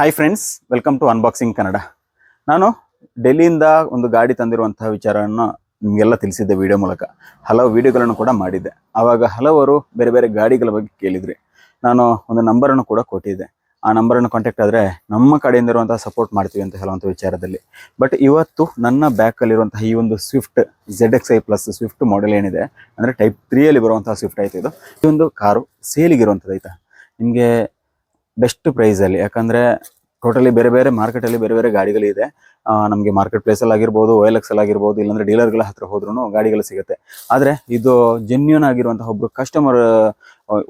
Hi friends welcome to unboxing Kannada ನಾನು ಡೆಲ್ಲಿಯಿಂದ ಒಂದು ಗಾಡಿ ತಂದಿರುವಂತಹ ವಿಚಾರವನ್ನು ನಿಮಗೆಲ್ಲ ತಿಳಿಸಿದ್ದೆ ವಿಡಿಯೋ ಮೂಲಕ. ಹಲವು ವಿಡಿಯೋಗಳನ್ನು ಕೂಡ ಮಾಡಿದ್ದೆ. ಆವಾಗ ಹಲವರು ಬೇರೆ ಬೇರೆ ಗಾಡಿಗಳ ಬಗ್ಗೆ ಕೇಳಿದ್ರಿ. ನಾನು ಒಂದು ನಂಬರನ್ನು ಕೂಡ ಕೊಟ್ಟಿದ್ದೆ. ಆ ನಂಬರನ್ನು ಕಾಂಟ್ಯಾಕ್ಟ್ ಆದರೆ ನಮ್ಮ ಕಡೆಯಿಂದ ಇರುವಂತಹ ಸಪೋರ್ಟ್ ಮಾಡ್ತೀವಿ ಅಂತ ಹೇಳುವಂಥ ವಿಚಾರದಲ್ಲಿ. ಬಟ್ ಇವತ್ತು ನನ್ನ ಬ್ಯಾಕಲ್ಲಿರುವಂತಹ ಈ ಒಂದು Swift Z X I plus Swift model ಏನಿದೆ, ಅಂದರೆ ಟೈಪ್ ತ್ರೀಯಲ್ಲಿ ಬರುವಂತಹ ಸ್ವಿಫ್ಟ್ ಆಯ್ತು ಇದು. ಈ ಒಂದು ಕಾರು ಸೇಲಿಗಿರುವಂಥದ್ದು ಆಯ್ತಾ ನಿಮಗೆ ಬೆಸ್ಟ್ ಪ್ರೈಸಲ್ಲಿ ಯಾಕಂದರೆ ಟೋಟಲಿ ಬೇರೆ ಬೇರೆ ಮಾರ್ಕೆಟಲ್ಲಿ ಬೇರೆ ಬೇರೆ ಗಾಡಿಗಳಿದೆ ನಮಗೆ ಮಾರ್ಕೆಟ್ ಪ್ಲೇಸಲ್ಲಿ ಆಗಿರ್ಬೋದು ಓ ಎಲ್ ಎಕ್ಸ್ ಅಲ್ಲಿ ಆಗಿರ್ಬೋದು, ಇಲ್ಲಾಂದ್ರೆ ಡೀಲರ್ಗಳ ಹತ್ರ ಹೋದ್ರೂ ಗಾಡಿಗಳು ಸಿಗುತ್ತೆ. ಆದರೆ ಇದು ಜೆನ್ಯೂನ್ ಆಗಿರುವಂತಹ ಒಬ್ಬರು ಕಸ್ಟಮರ್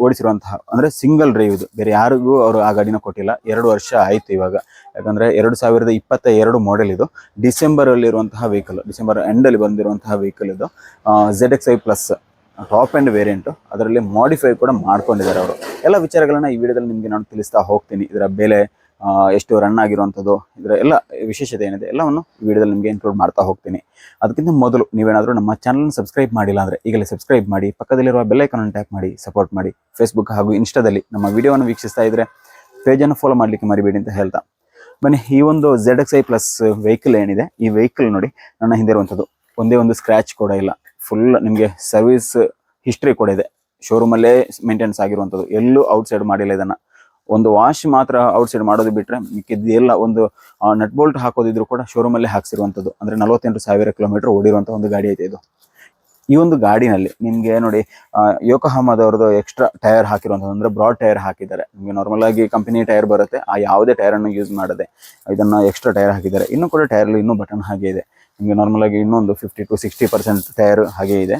ಓಡಿಸಿರುವಂತಹ, ಅಂದರೆ ಸಿಂಗಲ್ ಡ್ರೈವ್ ಇದು ಬೇರೆ ಯಾರಿಗೂ ಅವರು ಆ ಗಾಡಿನ ಕೊಟ್ಟಿಲ್ಲ. ಎರಡು ವರ್ಷ ಆಯಿತು ಇವಾಗ. ಯಾಕಂದರೆ ಎರಡು ಸಾವಿರದ ಇಪ್ಪತ್ತ ಎರಡು ಮಾಡೆಲ್ ಇದು ಡಿಸೆಂಬರಲ್ಲಿರುವಂತಹ ವೆಹಿಕಲ್ ಡಿಸೆಂಬರ್ ಎಂಡಲ್ಲಿ ಬಂದಿರುವಂತಹ ವೆಹಿಕಲ್ ಇದು. Z X I plus top end variant ಅದರಲ್ಲಿ ಮಾಡಿಫೈ ಕೂಡ ಮಾಡ್ಕೊಂಡಿದ್ದಾರೆ ಅವರು. ಎಲ್ಲ ವಿಚಾರಗಳನ್ನ ಈ ವಿಡಿಯೋದಲ್ಲಿ ನಿಮಗೆ ನಾನು ತಿಳಿಸ್ತಾ ಹೋಗ್ತೀನಿ. ಇದರ ಬೆಲೆ ಎಷ್ಟು ರನ್ ಆಗಿರುವಂಥದ್ದು ಇದರ ಎಲ್ಲ ವಿಶೇಷತೆ ಏನಿದೆ, ಎಲ್ಲವನ್ನು ಈ ವಿಡಿಯೋದಲ್ಲಿ ನಿಮಗೆ ಇನ್ಕ್ಲೂಡ್ ಮಾಡ್ತಾ ಹೋಗ್ತೀನಿ. ಅದಕ್ಕಿಂತ ಮೊದಲು ನೀವೇನಾದರೂ ನಮ್ಮ ಚಾನಲ್ನ ಸಬ್ಸ್ಕ್ರೈಬ್ ಮಾಡಿಲ್ಲ ಅಂದರೆ ಈಗಲೇ ಸಬ್ಸ್ಕ್ರೈಬ್ ಮಾಡಿ, ಪಕ್ಕದಲ್ಲಿರುವ ಅನ್ನು ಟ್ಯಾಪ್ ಮಾಡಿ ಸಪೋರ್ಟ್ ಮಾಡಿ. ಫೇಸ್ಬುಕ್ ಹಾಗೂ ಇನ್ಸ್ಟಾದಲ್ಲಿ ನಮ್ಮ ವಿಡಿಯೋವನ್ನು ವೀಕ್ಷಿಸ್ತಾ ಇದ್ದರೆ ಪೇಜನ್ನು ಫಾಲೋ ಮಾಡಲಿಕ್ಕೆ ಮರಿಬೇಡಿ ಅಂತ ಹೇಳ್ತಾ. ಬನ್ನಿ, ಈ ಒಂದು Z X I plus vehicle ಏನಿದೆ, ಈ ವೆಹಿಕಲ್ ನೋಡಿ ನನ್ನ ಹಿಂದೆ ಇರುವಂಥದ್ದು ಒಂದೇ ಒಂದು ಸ್ಕ್ರ್ಯಾಚ್ ಕೂಡ ಇಲ್ಲ. ಫುಲ್ ನಿಮಗೆ ಸರ್ವಿಸ್ ಹಿಸ್ಟ್ರಿ ಕೂಡ ಇದೆ. ಶೋರೂಮಲ್ಲೇ ಮೇಂಟೆನೆನ್ಸ್ ಆಗಿರುವಂಥದ್ದು. ಎಲ್ಲೂ ಔಟ್ಸೈಡ್ ಮಾಡಿಲ್ಲ ಇದನ್ನು. ಒಂದು ವಾಶ್ ಮಾತ್ರ ಔಟ್ಸೈಡ್ ಮಾಡೋದು ಬಿಟ್ಟರೆ ಮಿಕ್ಕಿದ್ದೆಲ್ಲ ಒಂದು ನಟ್ ಬೋಲ್ಟ್ ಹಾಕೋದಿದ್ರು ಕೂಡ ಶೋರೂಮಲ್ಲೇ ಹಾಕ್ಸಿರುವಂಥದ್ದು. ಅಂದರೆ ನಲವತ್ತೆಂಟು ಸಾವಿರ ಕಿಲೋಮೀಟರ್ ಓಡಿರುವಂಥ ಒಂದು ಗಾಡಿ ಐತೆ ಇದು. ಈ ಒಂದು ಗಾಡಿನಲ್ಲಿ ನಿಮಗೆ ನೋಡಿ ಯೋಕಹಮದವ್ರದ್ದು ಎಕ್ಸ್ಟ್ರಾ ಟೈರ್ ಹಾಕಿರುವಂಥದ್ದು. ಅಂದರೆ ಬ್ರಾಡ್ ಟೈರ್ ಹಾಕಿದ್ದಾರೆ. ನಿಮಗೆ ನಾರ್ಮಲ್ ಆಗಿ ಕಂಪನಿ ಟೈರ್ ಬರುತ್ತೆ. ಆ ಯಾವುದೇ ಟೈರನ್ನು ಯೂಸ್ ಮಾಡದೆ ಇದನ್ನು ಎಕ್ಸ್ಟ್ರಾ ಟೈರ್ ಹಾಕಿದ್ದಾರೆ. ಇನ್ನೂ ಕೂಡ ಟೈರ್ ಇನ್ನೂ ಬಟನ್ ಹಾಗೆ ಇದೆ. ನಿಮಗೆ ನಾರ್ಮಲ್ ಆಗಿ ಇನ್ನೊಂದು fifty to sixty percent tyre ಹಾಗೆ ಇದೆ.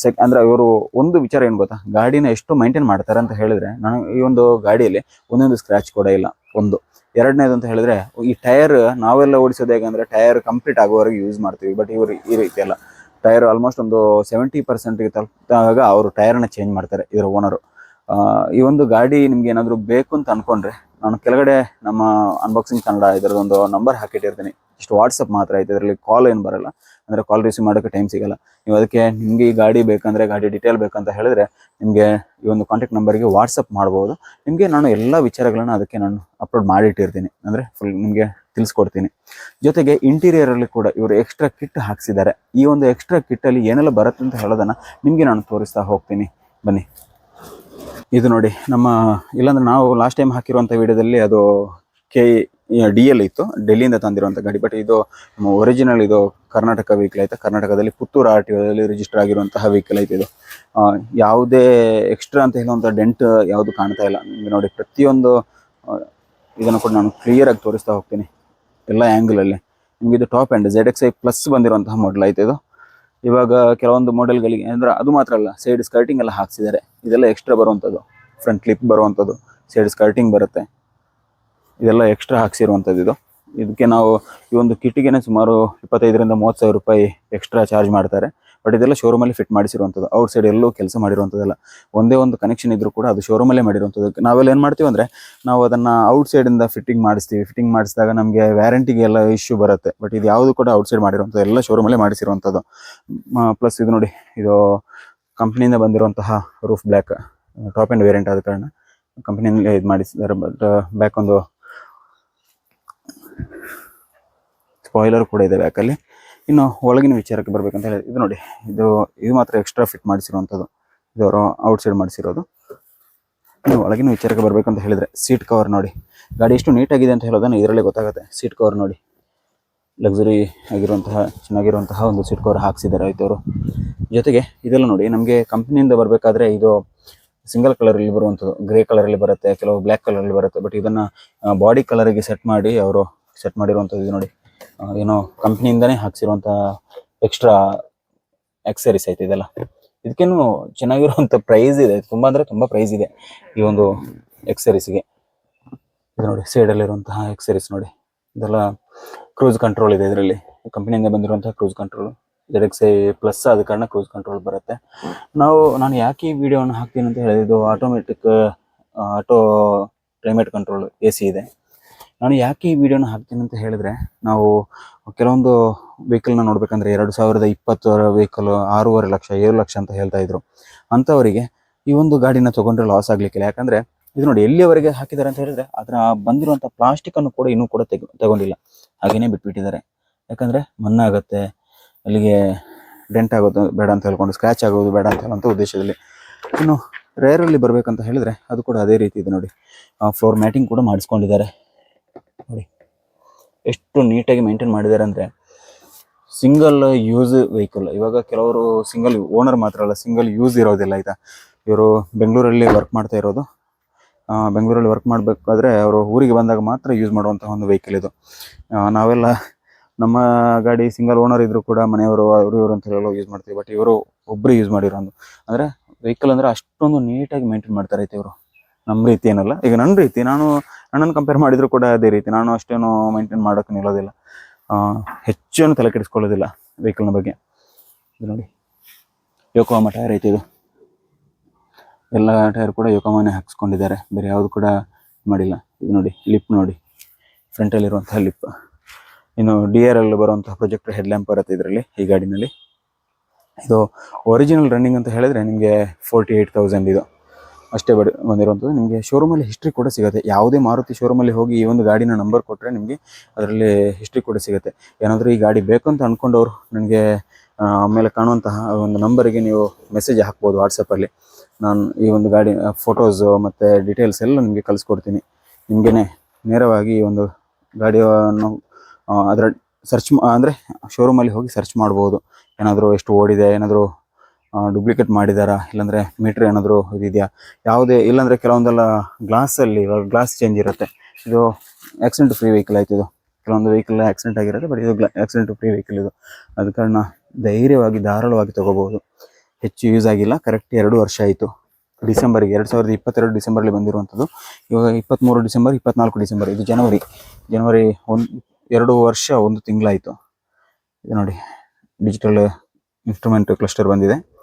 ಸೆಕ್ ಅಂದ್ರೆ ಇವರು ಒಂದು ವಿಚಾರ ಏನು ಗೊತ್ತಾ? ಗಾಡಿನ ಎಷ್ಟು ಮೈಂಟೈನ್ ಮಾಡ್ತಾರೆ ಅಂತ ಹೇಳಿದ್ರೆ, ನಾನು ಈ ಒಂದು ಗಾಡಿಯಲ್ಲಿ ಒಂದೊಂದು ಸ್ಕ್ರಾಚ್ ಕೂಡ ಇಲ್ಲ, ಒಂದು. ಎರಡನೇದು ಅಂತ ಹೇಳಿದ್ರೆ, ಈ ಟೈರ್ ನಾವೆಲ್ಲ ಓಡಿಸೋದು ಹೇಗಂದ್ರೆ ಟೈರ್ ಕಂಪ್ಲೀಟ್ ಆಗುವವರೆಗೆ ಯೂಸ್ ಮಾಡ್ತೀವಿ ಬಟ್ ಇವರು ಈ ರೀತಿ ಅಲ್ಲ. ಟೈರ್ ಆಲ್ಮೋಸ್ಟ್ ಒಂದು ಸೆವೆಂಟಿ ಪರ್ಸೆಂಟ್ಗೆ ತಲುಪಿದಾಗ ಅವರು ಟೈರ್ನ ಚೇಂಜ್ ಮಾಡ್ತಾರೆ, ಇದರ ಓನರು ಈ ಒಂದು ಗಾಡಿ ನಿಮ್ಗೆ ಏನಾದರೂ ಬೇಕು ಅಂತ ಅನ್ಕೊಂಡ್ರೆ ನಾನು ಕೆಳಗಡೆ ನಮ್ಮ ಅನ್ಬಾಕ್ಸಿಂಗ್ ಕನ್ನಡ ಇದರದೊಂದು ನಂಬರ್ ಹಾಕಿಟ್ಟಿರ್ತೀನಿ. ಇಷ್ಟು ವಾಟ್ಸಪ್ ಮಾತ್ರ ಐತೆ, ಇದರಲ್ಲಿ ಕಾಲ್ ಏನು ಬರಲ್ಲ. ಅಂದರೆ ಕಾಲ್ ರಿಸೀವ್ ಮಾಡೋಕ್ಕೆ ಟೈಮ್ ಸಿಗಲ್ಲ. ನೀವು ಅದಕ್ಕೆ ನಿಮಗೆ ಈ ಗಾಡಿ ಬೇಕಂದರೆ ಗಾಡಿ ಡೀಟೇಲ್ ಬೇಕಂತ ಹೇಳಿದ್ರೆ ನಿಮಗೆ ಈ ಒಂದು ಕಾಂಟ್ಯಾಕ್ಟ್ ನಂಬರ್ಗೆ ವಾಟ್ಸಪ್ ಮಾಡ್ಬೋದು. ನಿಮಗೆ ನಾನು ಎಲ್ಲ ವಿಚಾರಗಳನ್ನ ಅದಕ್ಕೆ ನಾನು ಅಪ್ಲೋಡ್ ಮಾಡಿಟ್ಟಿರ್ತೀನಿ. ಅಂದರೆ ಫುಲ್ ನಿಮಗೆ ತಿಳಿಸ್ಕೊಡ್ತೀನಿ. ಜೊತೆಗೆ ಇಂಟೀರಿಯರಲ್ಲಿ ಕೂಡ ಇವರು ಎಕ್ಸ್ಟ್ರಾ ಕಿಟ್ ಹಾಕ್ಸಿದ್ದಾರೆ. ಈ ಒಂದು ಎಕ್ಸ್ಟ್ರಾ ಕಿಟ್ಟಲ್ಲಿ ಏನೆಲ್ಲ ಬರುತ್ತೆ ಅಂತ ಹೇಳೋದನ್ನು ನಿಮಗೆ ನಾನು ತೋರಿಸ್ತಾ ಹೋಗ್ತೀನಿ. ಬನ್ನಿ. ಇದು ನೋಡಿ, ನಮ್ಮ ಇಲ್ಲಾಂದ್ರೆ ನಾವು ಲಾಸ್ಟ್ ಟೈಮ್ ಹಾಕಿರುವಂಥ ವಿಡಿಯೋದಲ್ಲಿ ಅದು ಕೆ ಡಿ ಎಲ್ ಇತ್ತು, ಡೆಲ್ಲಿಯಿಂದ ತಂದಿರುವಂಥ ಗಾಡಿ. ಬಟ್ ಇದು ನಮ್ಮ ಒರಿಜಿನಲ್ ಇದು ಕರ್ನಾಟಕ ವೆಹಿಕಲ್ ಐತೆ ಕರ್ನಾಟಕದಲ್ಲಿ ಪುತ್ತೂರು ಆರ್ ಟಿ ಒದಲ್ಲಿ ರಿಜಿಸ್ಟರ್ ಆಗಿರುವಂತಹ ವೆಹಿಕಲ್ ಐತೆ ಇದು? ಯಾವುದೇ ಎಕ್ಸ್ಟ್ರಾ ಅಂತ ಹೇಳುವಂಥ ಡೆಂಟ್ ಯಾವುದು ಕಾಣ್ತಾ ಇಲ್ಲ. ನಿಮ್ಗೆ ನೋಡಿ, ಪ್ರತಿಯೊಂದು ಇದನ್ನು ಕೂಡ ನಾನು ಕ್ಲಿಯರ್ ಆಗಿ ತೋರಿಸ್ತಾ ಹೋಗ್ತೀನಿ. ಎಲ್ಲ ಆ್ಯಂಗಲಲ್ಲಿ ನಿಮಗೆ ಇದು top and Z X I plus ಬಂದಿರುವಂತಹ ಮಾಡಲ್ ಐತೆ ಇದು? ಇವಾಗ ಕೆಲವೊಂದು ಮಾಡೆಲ್ಗಳಿಗೆ ಅಂದ್ರೆ ಅದು ಮಾತ್ರ ಅಲ್ಲ ಸೈಡ್ ಸ್ಕರ್ಟಿಂಗ್ ಎಲ್ಲ ಹಾಕ್ಸಿದ್ದಾರೆ. ಇದೆಲ್ಲ ಎಕ್ಸ್ಟ್ರಾ ಬರುವಂಥದ್ದು. ಫ್ರಂಟ್ ಕ್ಲಿಪ್ ಬರುವಂಥದ್ದು ಸೈಡ್ ಸ್ಕರ್ಟಿಂಗ್ ಬರುತ್ತೆ. ಇದೆಲ್ಲ ಎಕ್ಸ್ಟ್ರಾ ಹಾಕ್ಸಿರುವಂಥದ್ದು ಇದು. ಇದಕ್ಕೆ ನಾವು ಈ ಒಂದು ಕಿಟ್ಟಿಗೆನೆ ಸುಮಾರು ಇಪ್ಪತ್ತೈದರಿಂದ ಮೂವತ್ತು ಸಾವಿರ ರೂಪಾಯಿ ಎಕ್ಸ್ಟ್ರಾ ಚಾರ್ಜ್ ಮಾಡ್ತಾರೆ. ಬಟ್ ಇದೆಲ್ಲ ಶೋರೂಮಲ್ಲಿ ಫಿಟ್ ಮಾಡಿಸಿರುವಂಥದ್ದು ಔಟ್ ಸೈಡ್ ಎಲ್ಲೂ ಕೆಲಸ ಮಾಡಿರುವಂಥದ್ದಲ್ಲ ಒಂದೇ ಒಂದು ಕನೆಕ್ಷನ್ ಇದ್ರೂ ಕೂಡ ಅದು ಶೋರೂಮಲ್ಲೇ ಮಾಡಿರುವಂಥದ್ದು ನಾವೆಲ್ಲ ಏನು ಮಾಡ್ತೀವಿ ಅಂದ್ರೆ, ನಾವು ಅದನ್ನು ಔಟ್ ಇಂದ ಫಿಟ್ಟಿಂಗ್ ಮಾಡಿಸ್ತೀವಿ. ಫಿಟ್ಟಿಂಗ್ ಮಾಡಿಸಿದಾಗ ನಮಗೆ ವ್ಯಾರಂಟಿಗೆ ಎಲ್ಲ ಇಶ್ಯೂ ಬರುತ್ತೆ. ಬಟ್ ಇದು ಯಾವುದು ಕೂಡ ಔಟ್ ಸೈಡ್ ಮಾಡಿರುವಂಥದ್ದು ಎಲ್ಲ ಶೋರೂಮಲ್ಲೇ ಮಾಡಿಸಿರುವಂಥದ್ದು ಪ್ಲಸ್ ಇದು ನೋಡಿ, ಇದು ಕಂಪ್ನಿಯಿಂದ ಬಂದಿರುವಂತಹ roof black top and variant ಆದ ಕಾರಣ ಕಂಪ್ನಿಯಿಂದ ಇದು ಮಾಡಿಸಿದ್ದಾರೆ ಬಟ್ ಬ್ಯಾಕ್ ಒಂದು ಸ್ಪಾಯ್ಲರ್ ಕೂಡ ಇದೆ ಬ್ಯಾಕಲ್ಲಿ ಇನ್ನು ಒಳಗಿನ ವಿಚಾರಕ್ಕೆ ಬರಬೇಕಂತ ಹೇಳಿ ಇದು ನೋಡಿ, ಇದು ಇದು ಮಾತ್ರ ಎಕ್ಸ್ಟ್ರಾ ಫಿಟ್ ಮಾಡಿಸಿರುವಂಥದ್ದು. ಇದು ಔಟ್ಸೈಡ್ ಮಾಡಿಸಿರೋದು. ಇನ್ನು ಒಳಗಿನ ವಿಚಾರಕ್ಕೆ ಬರಬೇಕು ಅಂತ ಹೇಳಿದ್ರೆ ಸೀಟ್ ಕವರ್ ನೋಡಿ. ಗಾಡಿ ಎಷ್ಟು ನೀಟಾಗಿದೆ ಅಂತ ಹೇಳೋದನ್ನು ಇದರಲ್ಲೇ ಗೊತ್ತಾಗುತ್ತೆ. ಸೀಟ್ ಕವರ್ ನೋಡಿ. ಲಕ್ಸುರಿ ಆಗಿರುವಂತಹ, ಚೆನ್ನಾಗಿರುವಂತಹ ಒಂದು ಸೀಟ್ ಕವರ್ ಹಾಕ್ಸಿದ್ದಾರೆ ಆಯ್ತು ಅವರು ಜೊತೆಗೆ ಇದೆಲ್ಲ ನೋಡಿ, ನಮಗೆ ಕಂಪ್ನಿಯಿಂದ ಬರಬೇಕಾದ್ರೆ ಇದು ಸಿಂಗಲ್ ಕಲರಲ್ಲಿ ಬರುವಂಥದ್ದು. ಗ್ರೇ ಕಲರಲ್ಲಿ ಬರುತ್ತೆ, ಕೆಲವು ಬ್ಲ್ಯಾಕ್ ಕಲರಲ್ಲಿ ಬರುತ್ತೆ. ಬಟ್ ಇದನ್ನು ಬಾಡಿ ಕಲರಿಗೆ ಸೆಟ್ ಮಾಡಿ ಅವರು ಸೆಟ್ ಮಾಡಿರುವಂಥದ್ದು ಇದು ನೋಡಿ. ಏನೋ ಕಂಪ್ನಿಯಿಂದನೇ ಹಾಕ್ಸಿರುವಂಥ ಎಕ್ಸ್ಟ್ರಾ ಎಕ್ಸರೀಸ್ ಐತೆ ಇದೆಲ್ಲ. ಇದಕ್ಕೇನು ಚೆನ್ನಾಗಿರುವಂಥ ಪ್ರೈಸ್ ಇದೆ. ತುಂಬ ಅಂದರೆ ತುಂಬ ಪ್ರೈಸ್ ಇದೆ ಈ ಒಂದು ಎಕ್ಸರೀಸ್ಗೆ ಇದು ನೋಡಿ ಸೈಡಲ್ಲಿರುವಂತಹ ಎಕ್ಸರೀಸ್ ನೋಡಿ. ಇದೆಲ್ಲ ಕ್ರೂಸ್ ಕಂಟ್ರೋಲ್ ಇದೆ ಇದರಲ್ಲಿ. ಕಂಪ್ನಿಯಿಂದ ಬಂದಿರುವಂತಹ cruise control Z X I plus ಆದ ಕಾರಣ ಕ್ರೂಸ್ ಕಂಟ್ರೋಲ್ ಬರುತ್ತೆ. ನಾವು, ನಾನು ಯಾಕೆ ಈ ವಿಡಿಯೋನ ಹಾಕ್ತೀನಿ ಅಂತ ಹೇಳಿದ್ದು ಆಟೋಮೆಟಿಕ್ ಆಟೋ ಕ್ಲೈಮೇಟ್ ಕಂಟ್ರೋಲ್ ಎ ಇದೆ. ನಾನು ಯಾಕೆ ಈ ವಿಡಿಯೋನ ಹಾಕ್ತೀನಿ ಅಂತ ಹೇಳಿದ್ರೆ, ನಾವು ಕೆಲವೊಂದು ವೆಹಿಕಲ್ನ ನೋಡ್ಬೇಕಂದ್ರೆ ಎರಡು ಸಾವಿರದ ಇಪ್ಪತ್ತರ ವೆಹಿಕಲ್ ಆರೂವರೆ ಲಕ್ಷ, ಏಳು ಲಕ್ಷ ಅಂತ ಹೇಳ್ತಾ ಇದ್ರು. ಅಂಥವರಿಗೆ ಈ ಒಂದು ಗಾಡಿನ ತಗೊಂಡ್ರೆ ಲಾಸ್ ಆಗ್ಲಿಕ್ಕಿಲ್ಲ. ಯಾಕಂದ್ರೆ ಇದು ನೋಡಿ ಎಲ್ಲಿಯವರೆಗೆ ಹಾಕಿದ್ದಾರೆ ಅಂತ ಹೇಳಿದ್ರೆ, ಅದರ ಬಂದಿರುವಂಥ ಪ್ಲಾಸ್ಟಿಕ್ ಅನ್ನು ಕೂಡ ಇನ್ನೂ ಕೂಡ ತೆಗ, ತಗೊಂಡಿಲ್ಲ. ಹಾಗೇನೆ ಬಿಟ್ಬಿಟ್ಟಿದ್ದಾರೆ. ಯಾಕಂದ್ರೆ ಮಣ್ಣಾಗತ್ತೆ ಅಲ್ಲಿಗೆ ಡೆಂಟ್ ಆಗೋದು ಬೇಡ ಅಂತ ಹೇಳ್ಕೊಂಡು ಸ್ಕ್ರಾಚ್ ಆಗೋದು ಬೇಡ ಅಂತ ಹೇಳುವಂಥ ಉದ್ದೇಶದಲ್ಲಿ ಇನ್ನು ರೇರಲ್ಲಿ ಬರಬೇಕಂತ ಹೇಳಿದ್ರೆ ಅದು ಕೂಡ ಅದೇ ರೀತಿ ಇದೆ ನೋಡಿ. ಫ್ಲೋರ್ ಮ್ಯಾಟಿಂಗ್ ಕೂಡ ಮಾಡಿಸ್ಕೊಂಡಿದ್ದಾರೆ. ನೋಡಿ. ಎಷ್ಟು ನೀಟಾಗಿ ಮೇಂಟೈನ್ ಮಾಡಿದ್ದಾರೆ ಅಂದರೆ ಸಿಂಗಲ್ ಯೂಸ್ ವೆಹಿಕಲ್ ಇವಾಗ ಕೆಲವರು ಸಿಂಗಲ್ ಓನರ್ ಮಾತ್ರ ಅಲ್ಲ ಸಿಂಗಲ್ ಯೂಸ್ ಇರೋದಿಲ್ಲ ಆಯಿತಾ ಇವರು ಬೆಂಗಳೂರಲ್ಲಿ ವರ್ಕ್ ಮಾಡ್ತಾ ಇರೋದು. ಬೆಂಗಳೂರಲ್ಲಿ ವರ್ಕ್ ಮಾಡಬೇಕಾದ್ರೆ ಅವರು ಊರಿಗೆ ಬಂದಾಗ ಮಾತ್ರ ಯೂಸ್ ಮಾಡುವಂಥ ಒಂದು ವೆಹಿಕಲ್ ಇದು. ನಾವೆಲ್ಲ ನಮ್ಮ ಗಾಡಿ ಸಿಂಗಲ್ ಓನರ್ ಇದ್ರು ಕೂಡ ಮನೆಯವರು, ಅವರು ಇವರು ಅಂತ ಹೇಳೋ ಯೂಸ್ ಮಾಡ್ತೀವಿ. ಬಟ್ ಇವರು ಒಬ್ಬರು ಯೂಸ್ ಮಾಡಿರೋ ಒಂದು. ಅಂದರೆ ವೆಹಿಕಲ್ ಅಂದರೆ ಅಷ್ಟೊಂದು ನೀಟಾಗಿ ಮೇಂಟೈನ್ ಮಾಡ್ತಾರೆ ಇವರು. ನಮ್ಮ ರೀತಿ ಏನಲ್ಲ. ಈಗ ನನ್ನ ರೀತಿ, ನಾನು ನನ್ನನ್ನು ಕಂಪೇರ್ ಮಾಡಿದ್ರು ಕೂಡ ಅದೇ ರೀತಿ. ನಾನು ಅಷ್ಟೇನು ಮೈಂಟೈನ್ ಮಾಡೋಕೆ ನಿಲ್ಲೋದಿಲ್ಲ. ಹೆಚ್ಚೇನು ತಲೆ ಕೆಡಿಸ್ಕೊಳ್ಳೋದಿಲ್ಲ ವೆಹಿಕಲ್ನ ಬಗ್ಗೆ. ಇದು ನೋಡಿ. ಯೋಕೋಮ ಟೈರ್ ಐತೆ ಇದು. ಎಲ್ಲ ಟೈರ್ ಕೂಡ ಯೋಕೋಮಾನೆ ಹಾಕ್ಸ್ಕೊಂಡಿದ್ದಾರೆ. ಬೇರೆ ಯಾವುದು ಕೂಡ ಮಾಡಿಲ್ಲ. ಇದು ನೋಡಿ ಲಿಪ್ ನೋಡಿ. ಫ್ರಂಟಲ್ಲಿರುವಂತಹ ಲಿಪ್ ಇನ್ನು ಡಿ ಆರ್ ಎಲ್ ಬರುವಂತಹ ಪ್ರೊಜೆಕ್ಟ್ ಹೆಡ್ ಲ್ಯಾಂಪ್ ಬರುತ್ತೆ ಇದರಲ್ಲಿ, ಈ ಗಾಡಿನಲ್ಲಿ. ಇದು ಒರಿಜಿನಲ್ ರನ್ನಿಂಗ್ ಅಂತ ಹೇಳಿದ್ರೆ ನಿಮಗೆ ಫೋರ್ಟಿ ಏಯ್ಟ್ ತೌಸಂಡ್ ಇದು. ಅಷ್ಟೇ ಬಡ, ಬಂದಿರುವಂಥದ್ದು. ನಿಮಗೆ ಶೋರೂಮಲ್ಲಿ ಹಿಸ್ಟ್ರಿ ಕೂಡ ಸಿಗುತ್ತೆ. ಯಾವುದೇ ಮಾರುತಿ ಶೋರೂಮಲ್ಲಿ ಹೋಗಿ ಈ ಒಂದು ಗಾಡಿನ ನಂಬರ್ ಕೊಟ್ಟರೆ ನಿಮಗೆ ಅದರಲ್ಲಿ ಹಿಸ್ಟ್ರಿ ಕೂಡ ಸಿಗುತ್ತೆ. ಏನಾದರೂ ಈ ಗಾಡಿ ಬೇಕು ಅಂತ ಅಂದ್ಕೊಂಡವ್ರು ನನಗೆ ಆಮೇಲೆ ಕಾಣುವಂತಹ ಒಂದು ನಂಬರಿಗೆ ನೀವು ಮೆಸೇಜ್ ಹಾಕ್ಬೋದು ವಾಟ್ಸಪ್ಪಲ್ಲಿ ನಾನು ಈ ಒಂದು ಗಾಡಿ ಫೋಟೋಸು ಮತ್ತು ಡೀಟೇಲ್ಸ್ ಎಲ್ಲ ನಿಮಗೆ ಕಳಿಸ್ಕೊಡ್ತೀನಿ. ನಿಮಗೇ ನೇರವಾಗಿ ಈ ಒಂದು ಗಾಡಿಯನ್ನು ಅದರ ಸರ್ಚ್ ಅಂದರೆ ಶೋರೂಮಲ್ಲಿ ಹೋಗಿ ಸರ್ಚ್ ಮಾಡ್ಬೋದು. ಏನಾದರೂ ಎಷ್ಟು ಓಡಿದೆ, ಏನಾದರೂ ಡೂಪ್ಲಿಕೇಟ್ ಮಾಡಿದಾರಾ? ಇಲ್ಲಾಂದರೆ ಮೀಟ್ರ್ ಏನಾದರೂ ಇದೆಯಾ? ಯಾವುದೇ, ಇಲ್ಲಾಂದರೆ ಕೆಲವೊಂದೆಲ್ಲ ಗ್ಲಾಸಲ್ಲಿ ಇವಾಗ ಗ್ಲಾಸ್ ಚೇಂಜ್ ಇರುತ್ತೆ. ಇದು ಆಕ್ಸಿಡೆಂಟ್ ಫ್ರೀ ವೆಹಿಕಲ್ ಆಯ್ತು ಇದು. ಕೆಲವೊಂದು ವೆಹಿಕಲ್ ಆಕ್ಸಿಡೆಂಟ್ ಆಗಿರುತ್ತೆ ಬಟ್ ಇದು ಆಕ್ಸಿಡೆಂಟ್ ಫ್ರೀ ವೆಹಿಕಲ್ ಇದು. ಅದ ಕಾರಣ ಧೈರ್ಯವಾಗಿ ಧಾರಾಳವಾಗಿ ತಗೋಬಹುದು. ಹೆಚ್ಚು ಯೂಸ್ ಆಗಿಲ್ಲ ಕರೆಕ್ಟ್ ಎರಡು ವರ್ಷ ಆಯಿತು. ಡಿಸೆಂಬರ್ಗೆ, ಎರಡು ಸಾವಿರದ ಇಪ್ಪತ್ತೆರಡು ಡಿಸೆಂಬರ್ಲಿ ಬಂದಿರುವಂಥದ್ದು. ಇವಾಗ ಇಪ್ಪತ್ತ್ಮೂರು ಡಿಸೆಂಬರ್, ಇಪ್ಪತ್ನಾಲ್ಕು ಡಿಸೆಂಬರ್, ಇದು ಜನವರಿ. ಜನವರಿ ಒಂದು, ಎರಡು ವರ್ಷ, ಒಂದು ತಿಂಗಳಾಯಿತು. ಇದು ನೋಡಿ ಡಿಜಿಟಲ್ ಇನ್ಸ್ಟ್ರೂಮೆಂಟ್ ಕ್ಲಸ್ಟರ್ ಬಂದಿದೆ.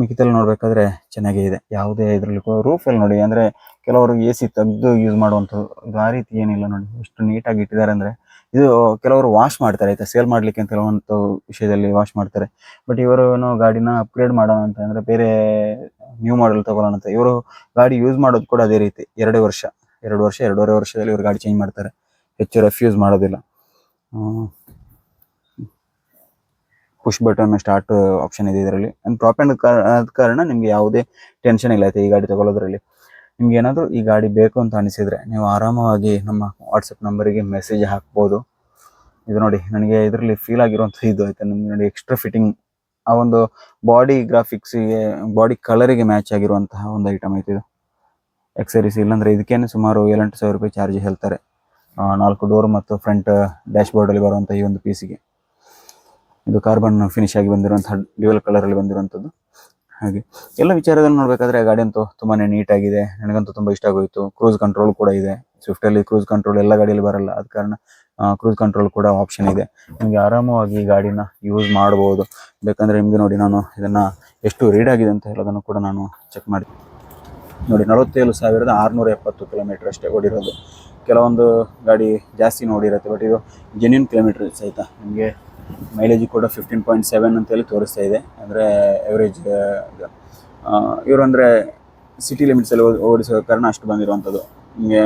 ಮಿಕ್ಕಿದಲ್ಲಿ ನೋಡಬೇಕಾದ್ರೆ ಚೆನ್ನಾಗೇ ಇದೆ. ಯಾವುದೇ ಇದರಲ್ಲಿ ರೂಫಲ್ಲಿ ನೋಡಿ, ಅಂದರೆ ಕೆಲವರು ಎ ಸಿ ತೆಗೆದು ಯೂಸ್ ಮಾಡುವಂಥದ್ದು ಇದು ಆ ರೀತಿ ಏನಿಲ್ಲ ನೋಡಿ. ಎಷ್ಟು ನೀಟಾಗಿ ಇಟ್ಟಿದ್ದಾರೆ ಅಂದರೆ ಇದು ಕೆಲವರು ವಾಶ್ ಮಾಡ್ತಾರೆ, ಆಯ್ತಾ? ಸೇಲ್ ಮಾಡಲಿಕ್ಕೆ ಅಂತ ಕೆಲವೊಂದು ವಿಷಯದಲ್ಲಿ ವಾಶ್ ಮಾಡ್ತಾರೆ. ಬಟ್ ಇವರು ಏನೋ ಗಾಡಿನ ಅಪ್ಗ್ರೇಡ್ ಮಾಡೋಣ ಅಂತ, ಅಂದರೆ ಬೇರೆ ನ್ಯೂ ಮಾಡೆಲ್ ತೊಗೊಳ್ಳೋಣ ಅಂತ. ಇವರು ಗಾಡಿ ಯೂಸ್ ಮಾಡೋದು ಕೂಡ ಅದೇ ರೀತಿ, ಎರಡು ವರ್ಷ ಎರಡು ವರ್ಷ, ಎರಡೂವರೆ ವರ್ಷದಲ್ಲಿ ಇವರು ಗಾಡಿ ಚೇಂಜ್ ಮಾಡ್ತಾರೆ. ಹೆಚ್ಚು ರಫ್ ಯೂಸ್ ಮಾಡೋದಿಲ್ಲ ಪುಷ್ ಬಟನ್ ಸ್ಟಾರ್ಟ್ ಆಪ್ಷನ್ ಇದೆ ಇದರಲ್ಲಿ. ಅಂಡ್ ಪ್ರಾಪ್ ಆ್ಯಂಡ್ ಆದ ಕಾರಣ ನಿಮಗೆ ಯಾವುದೇ ಟೆನ್ಷನ್ ಇಲ್ಲ ಐತೆ ಈ ಗಾಡಿ ತಗೊಳ್ಳೋದ್ರಲ್ಲಿ ನಿಮ್ಗೆ ಏನಾದರೂ ಈ ಗಾಡಿ ಬೇಕು ಅಂತ ಅನಿಸಿದರೆ ನೀವು ಆರಾಮವಾಗಿ ನಮ್ಮ ವಾಟ್ಸಪ್ ನಂಬರಿಗೆ ಮೆಸೇಜ್ ಹಾಕ್ಬೋದು. ಇದು ನೋಡಿ, ನನಗೆ ಇದರಲ್ಲಿ ಫೀಲ್ ಆಗಿರುವಂಥ ಇದು ಆಯ್ತಾ. ನಿಮ್ಗೆ ನೋಡಿ ಎಕ್ಸ್ಟ್ರಾ ಫಿಟ್ಟಿಂಗ್ ಆ ಒಂದು ಬಾಡಿ ಗ್ರಾಫಿಕ್ಸಿಗೆ ಬಾಡಿ ಕಲರಿಗೆ ಮ್ಯಾಚ್ ಆಗಿರುವಂತಹ ಒಂದು ಐಟಮ್ ಐತೆ ಇದು. ಎಕ್ಸರೀಸ್ ಇಲ್ಲಾಂದರೆ ಇದಕ್ಕೇನೆ ಸುಮಾರು ಏಳೆಂಟು ಸಾವಿರ ರೂಪಾಯಿ ಚಾರ್ಜ್ ಹೇಳ್ತಾರೆ. ನಾಲ್ಕು ಡೋರ್ ಮತ್ತು ಫ್ರಂಟ್ ಡ್ಯಾಶ್ ಬೋರ್ಡಲ್ಲಿ ಬರುವಂಥ ಈ ಒಂದು ಪೀಸಿಗೆ ಇದು ಕಾರ್ಬನ್ ಫಿನಿಶ್ ಆಗಿ ಬಂದಿರುವಂತಹ ಕಲರ್ ಕಲರಲ್ಲಿ ಬಂದಿರುವಂಥದ್ದು. ಹಾಗೆ ಎಲ್ಲ ವಿಚಾರದಲ್ಲಿ ನೋಡಬೇಕಾದ್ರೆ ಗಾಡಿ ಅಂತೂ ತುಂಬಾ ನೀಟಾಗಿದೆ ನನಗಂತೂ ತುಂಬ ಇಷ್ಟ ಆಗೋಯ್ತು. ಕ್ರೂಸ್ ಕಂಟ್ರೋಲ್ ಕೂಡ ಇದೆ. ಸ್ವಿಫ್ಟಲ್ಲಿ ಕ್ರೂಸ್ ಕಂಟ್ರೋಲ್ ಎಲ್ಲ ಗಾಡಿಯಲ್ಲಿ ಬರಲ್ಲ. ಆದ ಕಾರಣ ಕ್ರೂಸ್ ಕಂಟ್ರೋಲ್ ಕೂಡ ಆಪ್ಷನ್ ಇದೆ. ನಿಮಗೆ ಆರಾಮವಾಗಿ ಗಾಡಿನ ಯೂಸ್ ಮಾಡ್ಬೋದು. ಬೇಕಂದರೆ ನಿಮಗೆ ನೋಡಿ ನಾನು ಇದನ್ನು ಎಷ್ಟು ರೀಡ್ ಆಗಿದೆ ಅಂತ ಹೇಳೋದನ್ನು ಕೂಡ ನಾನು ಚೆಕ್ ಮಾಡಿ, ನೋಡಿ ನಲವತ್ತೇಳು ಸಾವಿರದ ಆರುನೂರ ಎಪ್ಪತ್ತು ಕಿಲೋಮೀಟರ್ ಅಷ್ಟೇ ಓಡಿರೋದು. ಕೆಲವೊಂದು ಗಾಡಿ ಜಾಸ್ತಿ ನೋಡಿರುತ್ತೆ ಬಟ್ ಇದು ಜೆನ್ಯೂನ್ ಕಿಲೋಮೀಟರ್ ಸಹಿತ ನಿಮಗೆ ಮೈಲೇಜ್ ಕೂಡ ಫಿಫ್ಟೀನ್ ಪಾಯಿಂಟ್ ಸೆವೆನ್ ಅಂತೇಳಿ ತೋರಿಸ್ತಾ ಇದೆ. ಅಂದರೆ ಎವರೇಜ್ ಇವರು ಅಂದರೆ ಸಿಟಿ ಲಿಮಿಟ್ಸಲ್ಲಿ ಓಡಿಸೋ ಕಾರಣ ಅಷ್ಟು ಬಂದಿರುವಂಥದ್ದು. ನಿಮಗೆ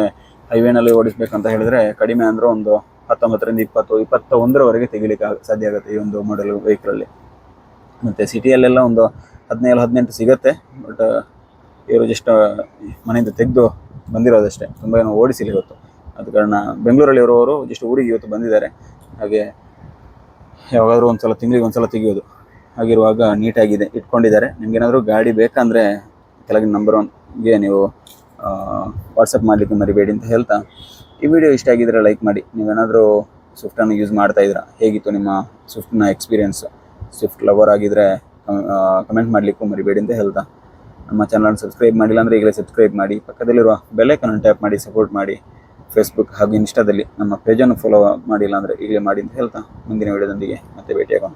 ಹೈವೇನಲ್ಲಿ ಓಡಿಸ್ಬೇಕಂತ ಹೇಳಿದ್ರೆ ಕಡಿಮೆ ಅಂದರೆ ಒಂದು ಹತ್ತೊಂಬತ್ತರಿಂದ ಇಪ್ಪತ್ತು ಇಪ್ಪತ್ತ ಒಂದರವರೆಗೆ ತೆಗಿಲಿಕ್ಕೆ ಸಾಧ್ಯ ಆಗುತ್ತೆ ಈ ಒಂದು ಮಾಡೆಲ್ ವೆಹಿಕಲಲ್ಲಿ ಮತ್ತು ಸಿಟಿಯಲ್ಲೆಲ್ಲ ಒಂದು ಹದಿನೇಳು ಹದಿನೆಂಟು ಸಿಗುತ್ತೆ ಬಟ್ ಇವರು ಜಸ್ಟ್ ಮನೆಯಿಂದ ತೆಗೆದು ಬಂದಿರೋದಷ್ಟೇ. ತುಂಬ ಏನೋ ಓಡಿಸಿಲ್ಲ ಇವತ್ತು. ಆದ ಕಾರಣ ಬೆಂಗಳೂರಲ್ಲಿ ಇರೋರು ಜಸ್ಟ್ ಊರಿಗೆ ಇವತ್ತು ಬಂದಿದ್ದಾರೆ. ಹಾಗೆ ಯಾವಾಗಾದ್ರೂ ಒಂದು ಸಲ ತಿಂಗಳಿಗೆ ಒಂದು ಸಲ ತೆಗೆಯೋದು. ಹಾಗಿರುವಾಗ ನೀಟಾಗಿದೆ, ಇಟ್ಕೊಂಡಿದ್ದಾರೆ. ನಿಮಗೇನಾದರೂ ಗಾಡಿ ಬೇಕಂದರೆ ಕೆಳಗಿನ ನಂಬರ್ ಒನ್ಗೆ ನೀವು ವಾಟ್ಸಪ್ ಮಾಡಲಿಕ್ಕೆ ಮರಿಬೇಡಿ ಅಂತ ಹೇಳ್ತಾ, ಈ ವಿಡಿಯೋ ಇಷ್ಟ ಆಗಿದ್ರೆ ಲೈಕ್ ಮಾಡಿ. ನೀವೇನಾದರೂ ಸ್ವಿಫ್ಟನ್ನು ಯೂಸ್ ಮಾಡ್ತಾ ಇದ್ದೀರಾ? ಹೇಗಿತ್ತು ನಿಮ್ಮ ಸ್ವಿಫ್ಟ್ನ ಎಕ್ಸ್ಪೀರಿಯನ್ಸ್ ಸ್ವಿಫ್ಟ್ ಲವರ್ ಆಗಿದ್ರೆ ಕಮೆಂಟ್ ಮಾಡಲಿಕ್ಕೂ ಮರಿಬೇಡಿ ಅಂತ ಹೇಳ್ತಾ. ನಮ್ಮ ಚಾನಲ್ ಸಬ್ಸ್ಕ್ರೈಬ್ ಮಾಡಿಲ್ಲ ಅಂದರೆ ಈಗಲೇ ಸಬ್ಸ್ಕ್ರೈಬ್ ಮಾಡಿ. ಪಕ್ಕದಲ್ಲಿರುವ ಬೆಲ್ಲೈಕನ್ನು ಟ್ಯಾಪ್ ಮಾಡಿ ಸಪೋರ್ಟ್ ಮಾಡಿ. ಫೇಸ್ಬುಕ್ ಹಾಗೂ ಇನ್ಸ್ಟಾದಲ್ಲಿ ನಮ್ಮ ಪೇಜನ್ನು ಫಾಲೋ ಮಾಡಿಲ್ಲ ಅಂದರೆ ಈಗಲೇ ಮಾಡಿ ಅಂತ ಹೇಳ್ತಾ ಮುಂದಿನ ವಿಡಿಯೋದೊಂದಿಗೆ ಮತ್ತೆ ಭೇಟಿಯಾಗೋಣ.